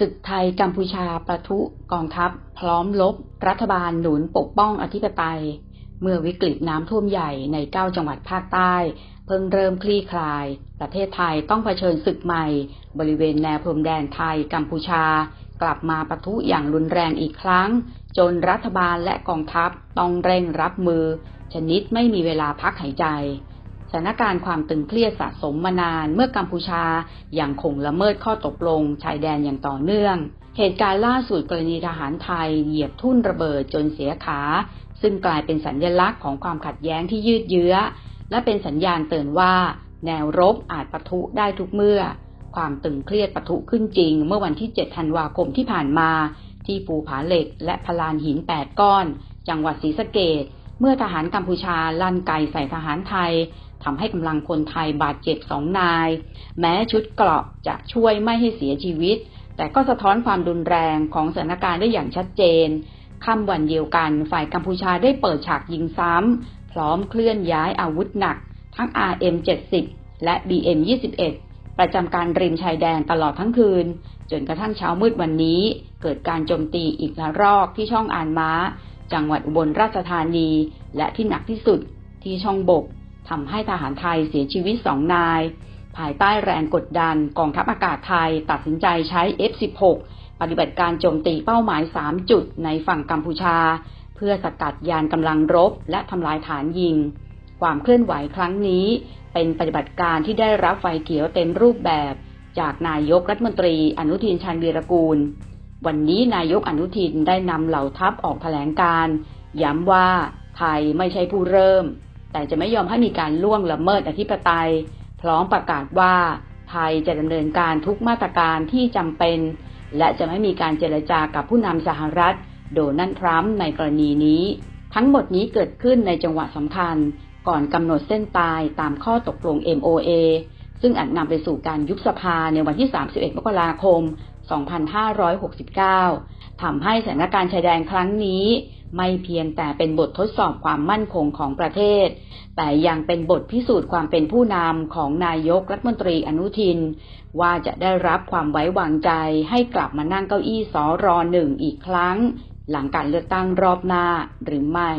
ศึกไทยกัมพูชาประทุกองทัพ พร้อมลบ รัฐบาลหนุนปกป้องอธิปไตย เมื่อวิกฤตน้ำท่วมใหญ่ใน 9 จังหวัดภาคใต้ เพิ่งเริ่มคลี่คลาย ประเทศไทยต้องเผชิญศึกใหม่ บริเวณแนวพรมแดนไทยกัมพูชา กลับมาปะทุอย่างรุนแรงอีกครั้ง จนรัฐบาลและกองทัพต้องเร่งรับมือ ชนิดไม่มีเวลาพักหายใจ สถานการณ์ความตึงเครียดสะสมมานานเมื่อกัมพูชาอย่างคงละเมิดข้อตกลง ชายแดนอย่างต่อเนื่อง เหตุการณ์ล่าสุดกรณีทหารไทย เหยียบทุ่นระเบิดจนเสียขา ซึ่งกลายเป็นสัญญลักษณ์ของความขัดแย้งที่ยืดเยื้อ และเป็นสัญญาณเตือนว่า แนวรบอาจปะทุได้ทุกเมื่อ ความตึงเครียดปะทุขึ้นจริง เมื่อวันที่ 7 ธันวาคมที่ผ่านมา ที่ภูผาเหล็กและพลานหิน 8 ก้อน จังหวัดศรีสะเกด เมื่อทหารกัมพูชาลั่นไกใส่ทหารไทยทำให้กำลังคนไทยบาดเจ็บสองนาย แม้ชุดเกราะจะช่วยไม่ให้เสียชีวิต แต่ก็สะท้อนความรุนแรงของสถานการณ์ได้อย่างชัดเจนค่ำวันเดียวกันฝ่ายกัมพูชาได้เปิดฉากยิงซ้ำ พร้อมเคลื่อนย้ายอาวุธหนัก ทั้ง RM-70 และ BM-21 ประจำการริมชายแดนตลอดทั้งคืน จนกระทั่งเช้ามืดวันนี้ เกิดการโจมตีอีกระรอกที่ช่องอานม้า จังหวัดอุบลราชธานี และที่หนักที่สุดที่ช่องบกทำให้ทหารไทยเสียชีวิตสองนาย ภายใต้แรงกดดันกองทัพอากาศไทยตัดสินใจใช้ F-16 ปฏิบัติการโจมตีเป้าหมาย 3 จุดในฝั่งกัมพูชา เพื่อสกัดยานกำลังรบและทำลายฐานยิง ความเคลื่อนไหวครั้งนี้ เป็นปฏิบัติการที่ได้รับไฟเขียวเต็มรูปแบบ จากนายกรัฐมนตรีอนุทินชาญวีรกูล วันนี้นายกอนุทินได้นำเหล่าทัพออกแถลงการ ย้ำว่าไทยไม่ใช่ผู้เริ่ม แต่จะไม่ยอมให้มีการล่วงละเมิดอธิปไตย พร้อมประกาศว่าไทยจะดำเนินการทุกมาตรการที่จำเป็น และจะไม่มีการเจรจากับผู้นำสหรัฐ โดนัลด์ทรัมป์ในกรณีนี้ ทั้งหมดนี้เกิดขึ้นในจังหวะสำคัญ ก่อนกำหนดเส้นตายตามข้อตกลง MOA ซึ่งอาจนำไปสู่การยุบสภาในวันที่ 31 มกราคม 2569 ทำให้สถานการณ์ชายแดนครั้งนี้ ไม่เพียงแต่เป็นบททดสอบความมั่นคงของประเทศ แต่ยังเป็นบทพิสูจน์ความเป็นผู้นำของนายกรัฐมนตรีอนุทิน ว่าจะได้รับความไว้วางใจให้กลับมานั่งเก้าอี้สอรอหนึ่งอีกครั้ง หลังการเลือกตั้งรอบหน้าหรือไม่